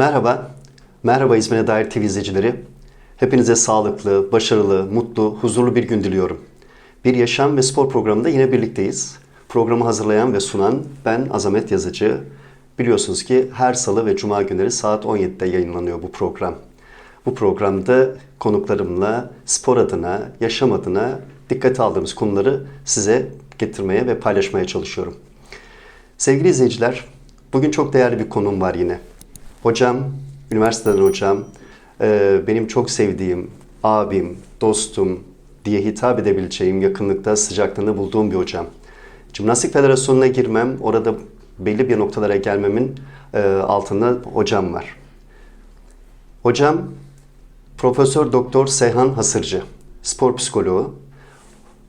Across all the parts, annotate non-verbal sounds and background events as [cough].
Merhaba, merhaba İzmir'e dair TV izleyicileri. Hepinize sağlıklı, başarılı, mutlu, huzurlu bir gün diliyorum. Bir yaşam ve spor programında yine birlikteyiz. Programı hazırlayan ve sunan ben Azamet Yazıcı. Biliyorsunuz ki her salı ve cuma günleri saat 17'de yayınlanıyor bu program. Bu programda konuklarımla spor adına, yaşam adına dikkate aldığımız konuları size getirmeye ve paylaşmaya çalışıyorum. Sevgili izleyiciler, bugün çok değerli bir konum var yine. Hocam, üniversiteden hocam, e, benim çok sevdiğim abim, dostum diye hitap edebileceğim yakınlıkta, sıcaklığını bulduğum bir hocam. Jimnastik Federasyonu'na girmem, orada belli bir noktalara gelmemin e, altında hocam var. Hocam, Profesör Doktor Seyhan Hasırcı, spor psikoloğu.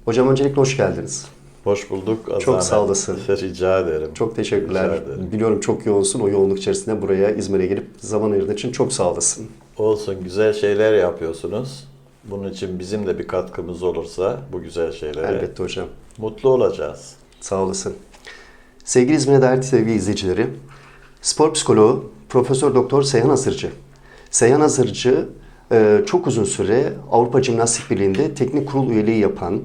Hocam öncelikle hoş geldiniz. Hoş bulduk. Azamet. Çok sağ olasın. [laughs] Rica ederim. Çok teşekkürler. Rica ederim. Biliyorum çok yoğunsun. O yoğunluk içerisinde buraya İzmir'e gelip zaman ayırdığın için çok sağ olasın. Olsun güzel şeyler yapıyorsunuz. Bunun için bizim de bir katkımız olursa bu güzel şeylere Elbette hocam. mutlu olacağız. Sağ olasın. Sevgili İzmir'e dair sevgili izleyicileri, spor psikoloğu Profesör Doktor Seyhan Hazırcı. Seyhan Hazırcı e, çok uzun süre Avrupa Jimnastik Birliği'nde teknik kurul üyeliği yapan,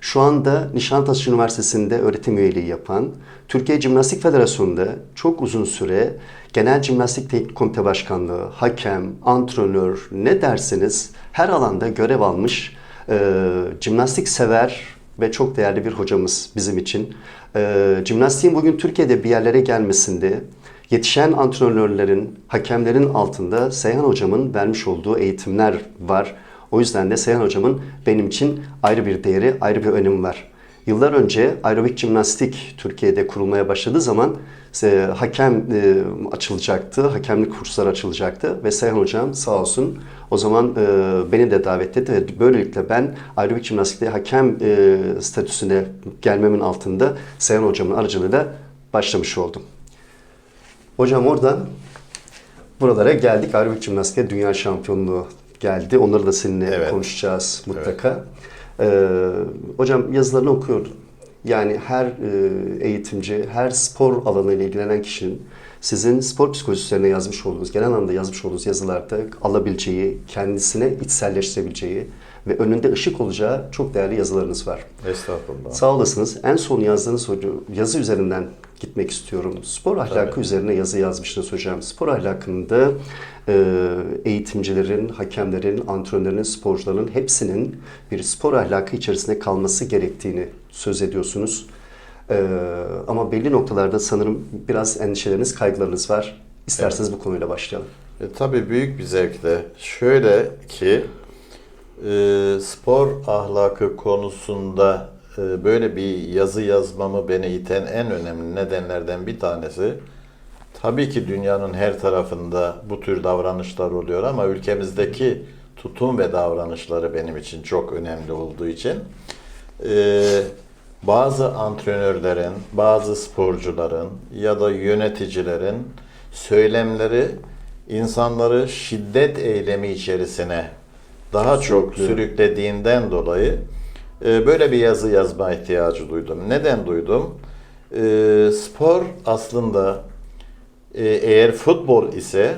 şu anda Nişantaşı Üniversitesi'nde öğretim üyeliği yapan, Türkiye Jimnastik Federasyonu'nda çok uzun süre Genel Jimnastik Teknik Komite Başkanlığı, hakem, antrenör ne derseniz her alanda görev almış e, jimnastik sever ve çok değerli bir hocamız bizim için. E, jimnastiğin bugün Türkiye'de bir yerlere gelmesinde yetişen antrenörlerin, hakemlerin altında Seyhan hocamın vermiş olduğu eğitimler var. O yüzden de Seyhan hocamın benim için ayrı bir değeri, ayrı bir önemi var. Yıllar önce aerobik jimnastik Türkiye'de kurulmaya başladığı zaman e, hakem e, açılacaktı, hakemlik kursları açılacaktı ve Seyhan hocam sağ olsun o zaman e, beni de davet etti ve böylelikle ben aerobik jimnastikte hakem e, statüsüne gelmemin altında Seyhan hocamın aracılığıyla başlamış oldum. Hocam oradan buralara geldik. Aerobik jimnastikte dünya şampiyonluğu geldi. Onları da seninle Evet. konuşacağız mutlaka. Ee, hocam yazılarını okuyordum. Yani her e, eğitimci, her spor alanıyla ilgilenen kişinin sizin spor psikolojisi üzerine yazmış olduğunuz, genel anlamda yazmış olduğunuz yazılarda alabileceği, kendisine içselleştirebileceği ve önünde ışık olacağı çok değerli yazılarınız var. Estağfurullah. Sağ olasınız. En son yazdığınız yazı üzerinden gitmek istiyorum. Spor ahlakı Tabii. üzerine yazı yazmışsınız hocam. Spor ahlakında e, eğitimcilerin, hakemlerin, antrenörlerin, sporcuların hepsinin bir spor ahlakı içerisinde kalması gerektiğini söz ediyorsunuz. E, ama belli noktalarda sanırım biraz endişeleriniz, kaygılarınız var. İsterseniz bu konuyla başlayalım. E, tabii büyük bir zevkle. Şöyle ki e, spor ahlakı konusunda e, böyle bir yazı yazmamı beni iten en önemli nedenlerden bir tanesi tabii ki dünyanın her tarafında bu tür davranışlar oluyor ama ülkemizdeki tutum ve davranışları benim için çok önemli olduğu için e, bazı antrenörlerin, bazı sporcuların ya da yöneticilerin söylemleri insanları şiddet eylemi içerisine daha çok sürüklediğinden dolayı e, böyle bir yazı yazma ihtiyacı duydum. Neden duydum? E, spor aslında e, eğer futbol ise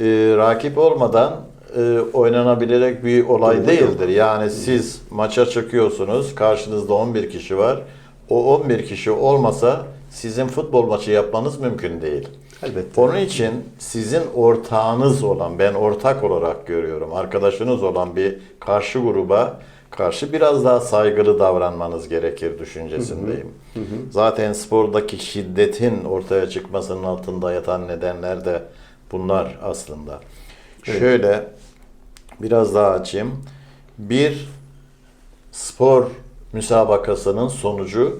e, rakip olmadan e, oynanabilecek bir olay yok. değildir. Yani siz maça çıkıyorsunuz, karşınızda 11 kişi var. O 11 kişi olmasa sizin futbol maçı yapmanız mümkün değil. Elbette. Onun için sizin ortağınız olan, ben ortak olarak görüyorum, arkadaşınız olan bir karşı gruba karşı biraz daha saygılı davranmanız gerekir düşüncesindeyim. Zaten spordaki şiddetin ortaya çıkmasının altında yatan nedenler de bunlar aslında. Evet. Şöyle biraz daha açayım. Bir spor müsabakasının sonucu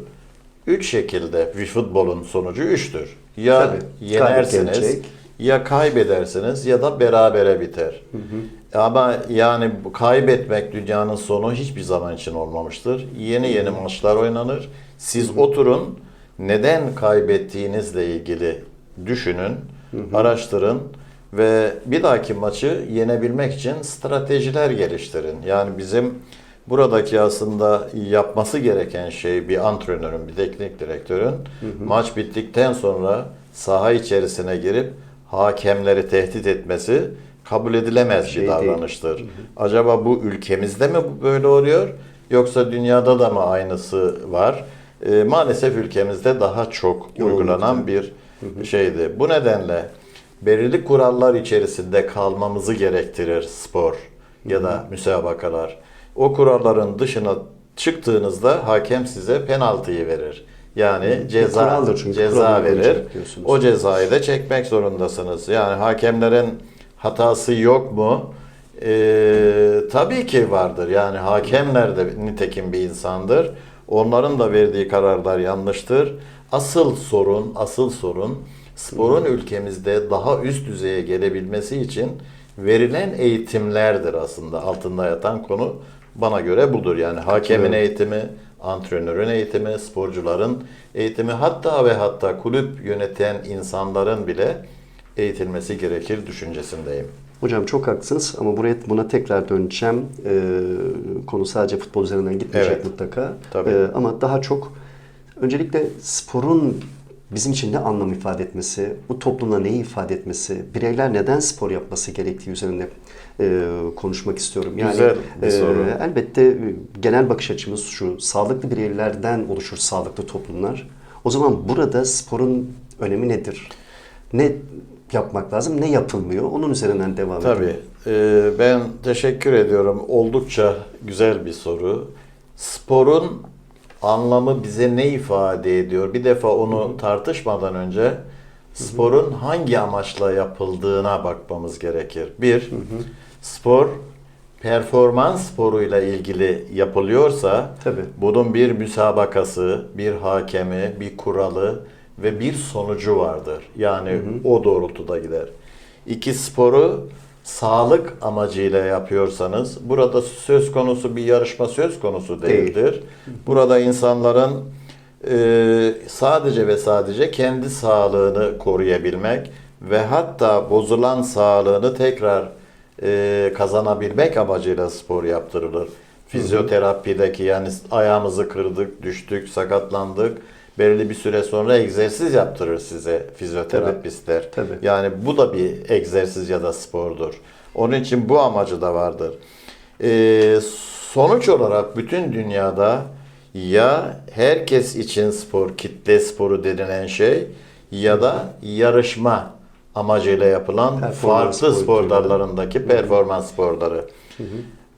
üç şekilde bir futbolun sonucu üçtür. Ya Tabii. yenersiniz, ya kaybedersiniz ya da berabere biter. Ama yani kaybetmek dünyanın sonu hiçbir zaman için olmamıştır. Yeni yeni maçlar oynanır. Siz oturun neden kaybettiğinizle ilgili düşünün, araştırın ve bir dahaki maçı yenebilmek için stratejiler geliştirin. Yani bizim buradaki aslında yapması gereken şey bir antrenörün, bir teknik direktörün maç bittikten sonra saha içerisine girip hakemleri tehdit etmesi kabul edilemez Şey bir değil. davranıştır. Acaba bu ülkemizde mi böyle oluyor yoksa dünyada da mı aynısı var? Ee, maalesef ülkemizde daha çok Yoğunlukta. uygulanan bir şeydi. Bu nedenle belirli kurallar içerisinde kalmamızı gerektirir spor ya da müsabakalar. O kuralların dışına çıktığınızda hakem size penaltıyı verir. Yani ceza kuraldır çünkü, ceza verir. O cezayı da çekmek zorundasınız. Yani hakemlerin hatası yok mu? Ee, tabii ki vardır. Yani hakemler de nitekim bir insandır. Onların da verdiği kararlar yanlıştır. Asıl sorun, asıl sorun sporun ülkemizde daha üst düzeye gelebilmesi için verilen eğitimlerdir aslında altında yatan konu bana göre budur. Yani hakemin Evet. eğitimi, antrenörün eğitimi, sporcuların eğitimi hatta ve hatta kulüp yöneten insanların bile eğitilmesi gerekir düşüncesindeyim. Hocam çok haklısınız ama buraya buna tekrar döneceğim. Ee, konu sadece futbol üzerinden gitmeyecek Evet. mutlaka. Tabii. Ee, ama daha çok öncelikle sporun bizim için ne anlam ifade etmesi, bu toplumda neyi ifade etmesi, bireyler neden spor yapması gerektiği üzerinde e, konuşmak istiyorum. Yani Güzel bir e, soru. elbette e, genel bakış açımız şu, sağlıklı bireylerden oluşur sağlıklı toplumlar. O zaman burada sporun önemi nedir? Ne yapmak lazım, ne yapılmıyor? Onun üzerinden devam edelim. Tabii. Ee, ben teşekkür ediyorum. Oldukça güzel bir soru. Sporun anlamı bize ne ifade ediyor? Bir defa onu tartışmadan önce sporun hangi amaçla yapıldığına bakmamız gerekir. Bir, spor performans sporuyla ilgili yapılıyorsa Tabii. bunun bir müsabakası, bir hakemi, bir kuralı ve bir sonucu vardır. Yani o doğrultuda gider. İki sporu sağlık amacıyla yapıyorsanız burada söz konusu bir yarışma söz konusu Değil. değildir. Burada insanların e, sadece ve sadece kendi sağlığını koruyabilmek ve hatta bozulan sağlığını tekrar e, kazanabilmek amacıyla spor yaptırılır. Fizyoterapideki yani ayağımızı kırdık, düştük, sakatlandık. Belirli bir süre sonra egzersiz yaptırır size fizyoterapistler. Tabii. Yani bu da bir egzersiz ya da spordur. Onun için bu amacı da vardır. Ee, sonuç olarak bütün dünyada ya herkes için spor, kitle sporu denilen şey ya da yarışma amacıyla yapılan Performans farklı spor dallarındaki performans sporları.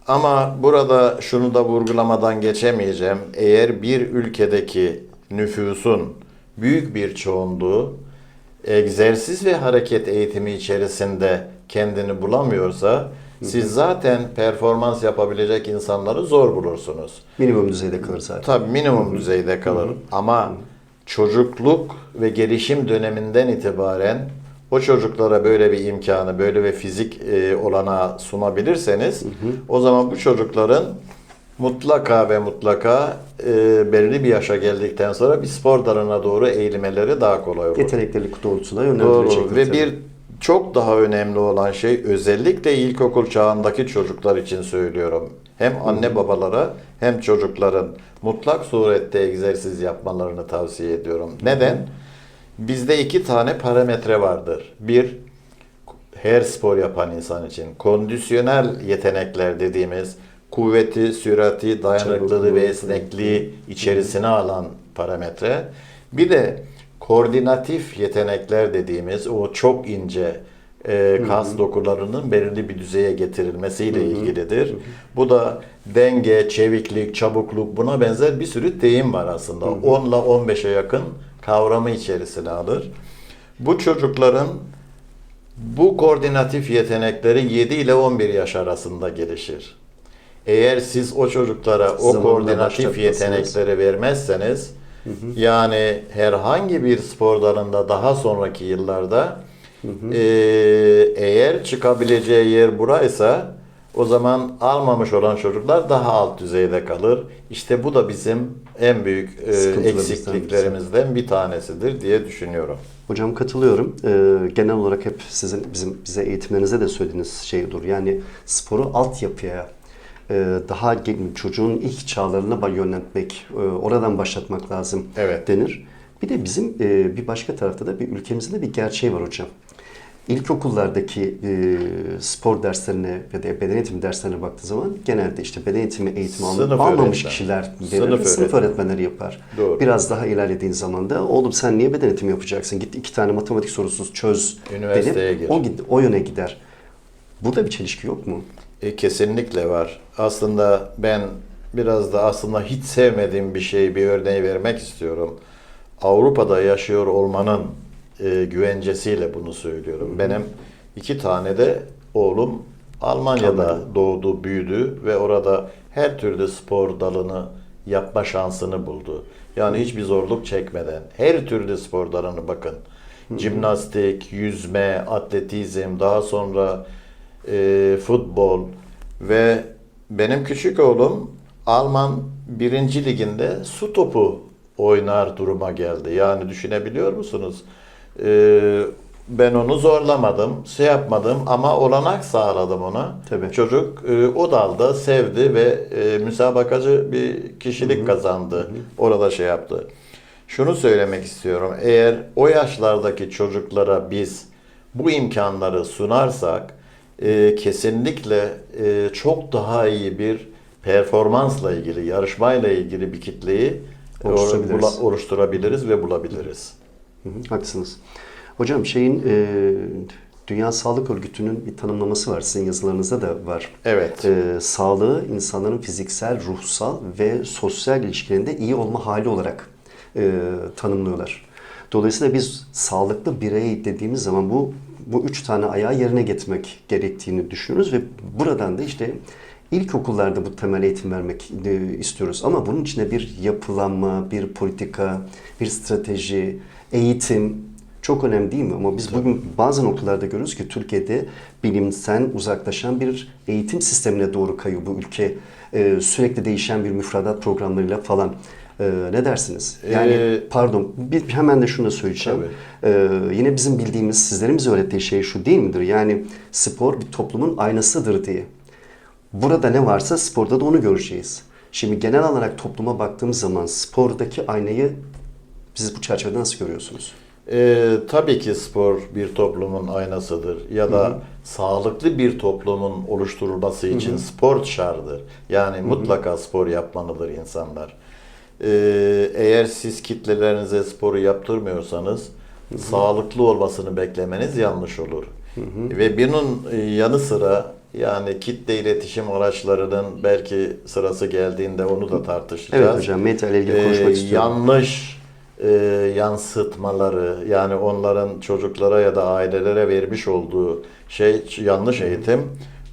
Ama burada şunu da vurgulamadan geçemeyeceğim. Eğer bir ülkedeki nüfusun büyük bir çoğunluğu egzersiz ve hareket eğitimi içerisinde kendini bulamıyorsa siz zaten performans yapabilecek insanları zor bulursunuz. Minimum düzeyde kalır zaten. Tabii minimum düzeyde kalır. Ama çocukluk ve gelişim döneminden itibaren o çocuklara böyle bir imkanı, böyle bir fizik e, olanağı sunabilirseniz o zaman bu çocukların mutlaka ve mutlaka e, belli bir yaşa geldikten sonra bir spor dalına doğru eğilmeleri daha kolay olur. Yetenekleri doğrultusunda Doğru yönlendirecektir. ve tabii. bir çok daha önemli olan şey özellikle ilkokul çağındaki çocuklar için söylüyorum. Hem anne babalara hem çocukların mutlak surette egzersiz yapmalarını tavsiye ediyorum. Neden? Bizde iki tane parametre vardır. Bir, her spor yapan insan için kondisyonel yetenekler dediğimiz kuvveti, sürati, dayanıklılığı ve esnekliği içerisine alan parametre. Bir de koordinatif yetenekler dediğimiz o çok ince e, kas dokularının belirli bir düzeye getirilmesiyle ilgilidir. Bu da denge, çeviklik, çabukluk buna benzer bir sürü deyim var aslında. 10 ile 15'e yakın kavramı içerisine alır. Bu çocukların bu koordinatif yetenekleri 7 ile 11 yaş arasında gelişir. Eğer siz o çocuklara o Zamanla koordinatif yetenekleri vermezseniz yani herhangi bir spor dalında daha sonraki yıllarda eee, eğer çıkabileceği yer buraysa o zaman almamış olan çocuklar daha alt düzeyde kalır. İşte bu da bizim en büyük Sıkıntılarımızdan eksikliklerimizden bir tanesidir diye düşünüyorum. Hocam katılıyorum. Ee, genel olarak hep sizin bizim bize eğitimlerinizde de söylediğiniz şey olur. Yani sporu altyapıya e, daha gen- çocuğun ilk çağlarına yöneltmek, e, oradan başlatmak lazım Evet. denir. Bir de bizim e, bir başka tarafta da bir ülkemizin de bir gerçeği var hocam. İlkokullardaki e, spor derslerine ya da beden eğitimi derslerine baktığı zaman genelde işte beden eğitimi eğitimi Sınıf almamış öğretmen. kişiler verir, Sınıf sınıf, öğretmen. öğretmenleri yapar. Doğru. Biraz daha ilerlediğin zaman da oğlum sen niye beden eğitimi yapacaksın? Git iki tane matematik sorusuz çöz. Üniversiteye denip gir. O, o yöne gider. Burada bir çelişki yok mu? E, kesinlikle var. Aslında ben biraz da aslında hiç sevmediğim bir şey bir örneği vermek istiyorum. Avrupa'da yaşıyor olmanın e, güvencesiyle bunu söylüyorum. Benim iki tane de oğlum Almanya'da Almanya. doğdu, büyüdü ve orada her türlü spor dalını yapma şansını buldu. Yani hiçbir zorluk çekmeden her türlü spor dalını bakın. Jimnastik, yüzme, atletizm, daha sonra e, futbol ve benim küçük oğlum Alman birinci liginde su topu oynar duruma geldi. Yani düşünebiliyor musunuz? E, ben onu zorlamadım, şey yapmadım ama olanak sağladım ona. Tabii. Çocuk e, o dalda sevdi ve e, müsabakacı bir kişilik kazandı. Orada şey yaptı. Şunu söylemek istiyorum. Eğer o yaşlardaki çocuklara biz bu imkanları sunarsak e, kesinlikle e, çok daha iyi bir performansla ilgili, yarışmayla ilgili bir kitleyi or- Oluşturabiliriz. bula- oluşturabiliriz ve bulabiliriz. Hı hı, haklısınız. Hocam şeyin e, Dünya Sağlık Örgütü'nün bir tanımlaması var. Sizin yazılarınızda da var. Evet. E, sağlığı insanların fiziksel, ruhsal ve sosyal ilişkilerinde iyi olma hali olarak e, tanımlıyorlar. Dolayısıyla biz sağlıklı birey dediğimiz zaman bu bu üç tane ayağı yerine getirmek gerektiğini düşünüyoruz ve buradan da işte ilkokullarda bu temel eğitim vermek e, istiyoruz. Ama bunun içine bir yapılanma, bir politika, bir strateji, eğitim çok önemli değil mi? Ama biz bugün bazı noktalarda görüyoruz ki Türkiye'de bilimsel uzaklaşan bir eğitim sistemine doğru kayıyor bu ülke. Ee, sürekli değişen bir müfredat programlarıyla falan. Ee, ne dersiniz? Yani Ee, pardon bir, hemen de şunu da söyleyeceğim. Ee, yine bizim bildiğimiz, sizlerin bize öğrettiği şey şu değil midir? Yani spor bir toplumun aynasıdır diye. Burada ne varsa sporda da onu göreceğiz. Şimdi genel olarak topluma baktığımız zaman spordaki aynayı siz bu çerçevede nasıl görüyorsunuz? Ee, tabii ki spor bir toplumun aynasıdır ya da sağlıklı bir toplumun oluşturulması için spor şarttır. Yani mutlaka spor yapmalıdır insanlar. Ee, eğer siz kitlelerinize sporu yaptırmıyorsanız sağlıklı olmasını beklemeniz yanlış olur. Ve bunun e, yanı sıra yani kitle iletişim araçlarının belki sırası geldiğinde onu da tartışacağız. Evet hocam ile ilgili konuşmak Ee, istiyorum. yanlış e, yansıtmaları yani onların çocuklara ya da ailelere vermiş olduğu şey yanlış eğitim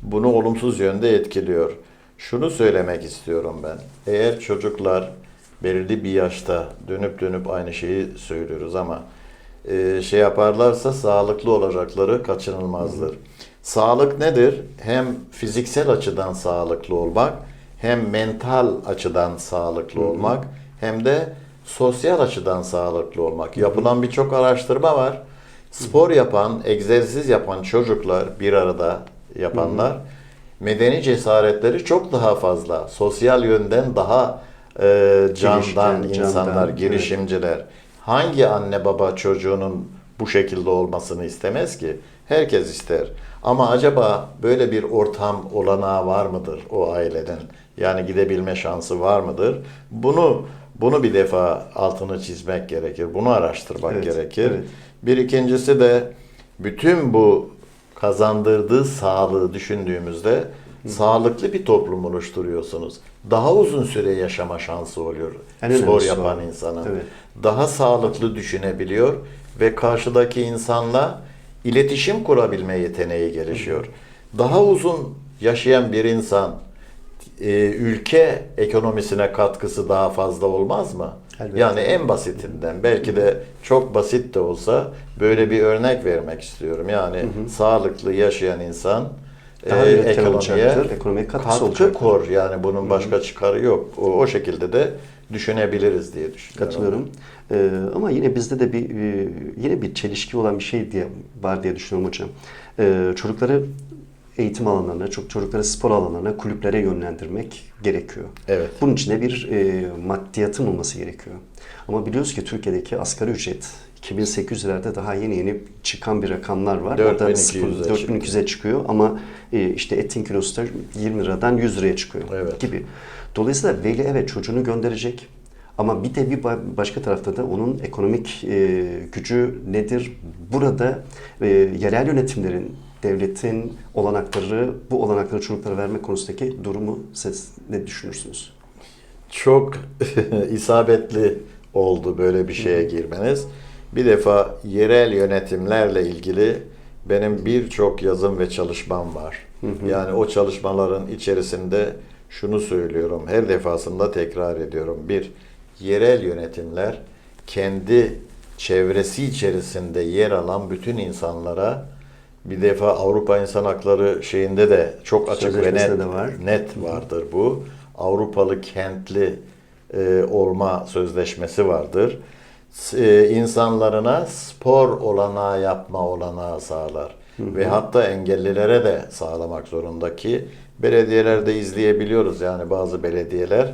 bunu olumsuz yönde etkiliyor. Şunu söylemek istiyorum ben. Eğer çocuklar belirli bir yaşta dönüp dönüp aynı şeyi söylüyoruz ama e, şey yaparlarsa sağlıklı olacakları kaçınılmazdır. Sağlık nedir? Hem fiziksel açıdan sağlıklı olmak, hem mental açıdan sağlıklı olmak, hem de sosyal açıdan sağlıklı olmak. Yapılan birçok araştırma var. Spor yapan, egzersiz yapan çocuklar bir arada yapanlar medeni cesaretleri çok daha fazla. Sosyal yönden daha e, candan Girişken, insanlar, candan, girişimciler. Hangi anne baba çocuğunun bu şekilde olmasını istemez ki? Herkes ister. Ama acaba böyle bir ortam olanağı var mıdır o ailenin? Yani gidebilme şansı var mıdır? Bunu bunu bir defa altını çizmek gerekir. Bunu araştırmak Evet, gerekir. evet. Bir ikincisi de bütün bu kazandırdığı sağlığı düşündüğümüzde sağlıklı bir toplum oluşturuyorsunuz. Daha uzun süre yaşama şansı oluyor En spor yapan o. insanın. Evet. Daha sağlıklı düşünebiliyor ve karşıdaki insanla iletişim kurabilme yeteneği gelişiyor. Daha uzun yaşayan bir insan e, ülke ekonomisine katkısı daha fazla olmaz mı? Elbette. Yani en basitinden belki de çok basit de olsa böyle bir örnek vermek istiyorum. Yani sağlıklı yaşayan insan Daha e, üretken ekonomiye ekonomiye katkısı katkı kor. Yani bunun başka çıkarı yok. O, o şekilde de düşünebiliriz diye düşünüyorum. Katılıyorum. Ee, ama yine bizde de bir e, yine bir çelişki olan bir şey diye var diye düşünüyorum hocam. Ee, çocukları eğitim alanlarına, çok çocukları spor alanlarına, kulüplere yönlendirmek gerekiyor. Evet. Bunun için de bir e, maddiyatın olması gerekiyor. Ama biliyoruz ki Türkiye'deki asgari ücret 2800'lerde daha yeni yeni çıkan bir rakamlar var. 4200'e Orada 4200'e çıkıyor ama e, işte etin kilosu da 20 liradan 100 liraya çıkıyor Evet. gibi. Dolayısıyla veli evet çocuğunu gönderecek ama bir de bir ba- başka tarafta da onun ekonomik e, gücü nedir? Burada e, yerel yönetimlerin, devletin olanakları, bu olanakları çocuklara vermek konusundaki durumu siz ne düşünürsünüz? Çok [laughs] isabetli oldu böyle bir şeye girmeniz. Bir defa yerel yönetimlerle ilgili benim birçok yazım ve çalışmam var. Yani o çalışmaların içerisinde şunu söylüyorum, her defasında tekrar ediyorum. Bir, yerel yönetimler kendi çevresi içerisinde yer alan bütün insanlara bir defa Avrupa İnsan Hakları şeyinde de çok açık ve net, var. net vardır bu. Avrupalı kentli e, olma sözleşmesi vardır. E, insanlarına spor olanağı yapma olanağı sağlar. Ve hatta engellilere de sağlamak zorunda ki belediyelerde izleyebiliyoruz yani bazı belediyeler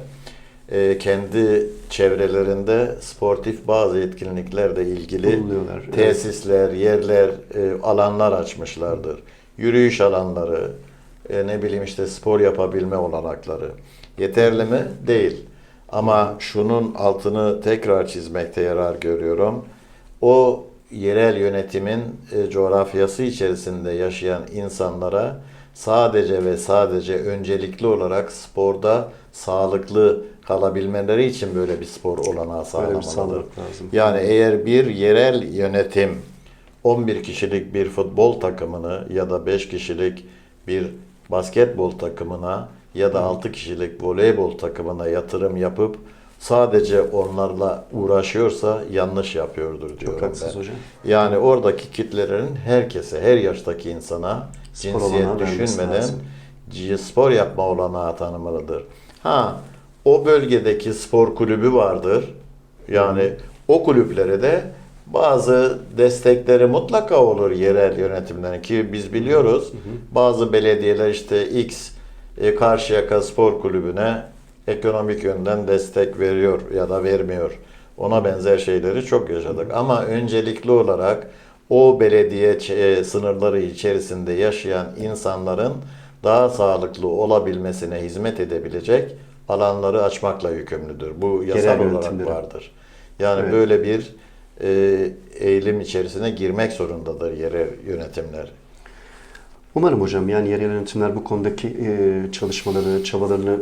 e, kendi çevrelerinde sportif bazı etkinliklerle ilgili Bulunuyorlar, evet. tesisler, yerler, e, alanlar açmışlardır. Yürüyüş alanları, e, ne bileyim işte spor yapabilme olanakları. Yeterli mi? Değil. Ama şunun altını tekrar çizmekte yarar görüyorum. O yerel yönetimin e, coğrafyası içerisinde yaşayan insanlara sadece ve sadece öncelikli olarak sporda sağlıklı kalabilmeleri için böyle bir spor olanağı sağlamalıdır. lazım. Yani eğer bir yerel yönetim 11 kişilik bir futbol takımını ya da 5 kişilik bir basketbol takımına ya da 6 kişilik voleybol takımına yatırım yapıp sadece onlarla uğraşıyorsa yanlış yapıyordur diyorum haklısınız ben. hocam. Yani oradaki kitlelerin herkese, her yaştaki insana Spor cinsiyet düşünmeden spor yapma olanağı tanımalıdır. Ha, o bölgedeki spor kulübü vardır. Yani o kulüplere de bazı destekleri mutlaka olur yerel yönetimlerin ki biz biliyoruz bazı belediyeler işte X Karşıyaka Spor Kulübü'ne ekonomik yönden destek veriyor ya da vermiyor. Ona benzer şeyleri çok yaşadık. Ama öncelikli olarak o belediye e, sınırları içerisinde yaşayan insanların daha sağlıklı olabilmesine hizmet edebilecek alanları açmakla yükümlüdür. Bu yasal Yerel olarak vardır. Yani Evet. böyle bir e, eğilim içerisine girmek zorundadır yerel yönetimler. Umarım hocam yani yerel yönetimler bu konudaki e, çalışmaları, çabalarını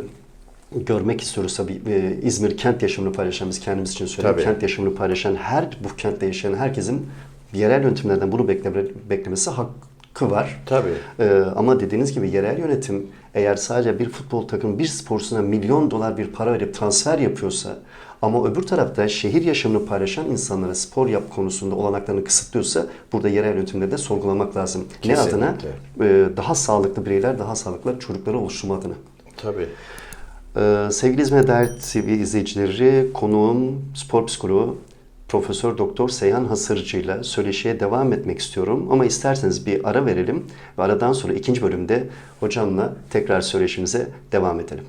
görmek istiyoruz tabii. E, İzmir kent yaşamını paylaşan, biz kendimiz için Tabii. kent yaşamını paylaşan her, bu kentte yaşayan herkesin yerel yönetimlerden bunu bekleme, beklemesi hakkı var. Tabii. Ee, ama dediğiniz gibi yerel yönetim eğer sadece bir futbol takımı bir sporcusuna milyon dolar bir para verip transfer yapıyorsa ama öbür tarafta şehir yaşamını paylaşan insanlara spor yap konusunda olanaklarını kısıtlıyorsa burada yerel yönetimleri de sorgulamak lazım. Ne adına? Kesinlikle. Ee, daha sağlıklı bireyler, daha sağlıklı çocukları oluşturma adına. Tabii. Ee, sevgili İzmir Değer TV izleyicileri, konuğum spor psikoloğu Profesör Doktor Seyhan Hasırcı ile söyleşiye devam etmek istiyorum. Ama isterseniz bir ara verelim ve aradan sonra ikinci bölümde hocamla tekrar söyleşimize devam edelim.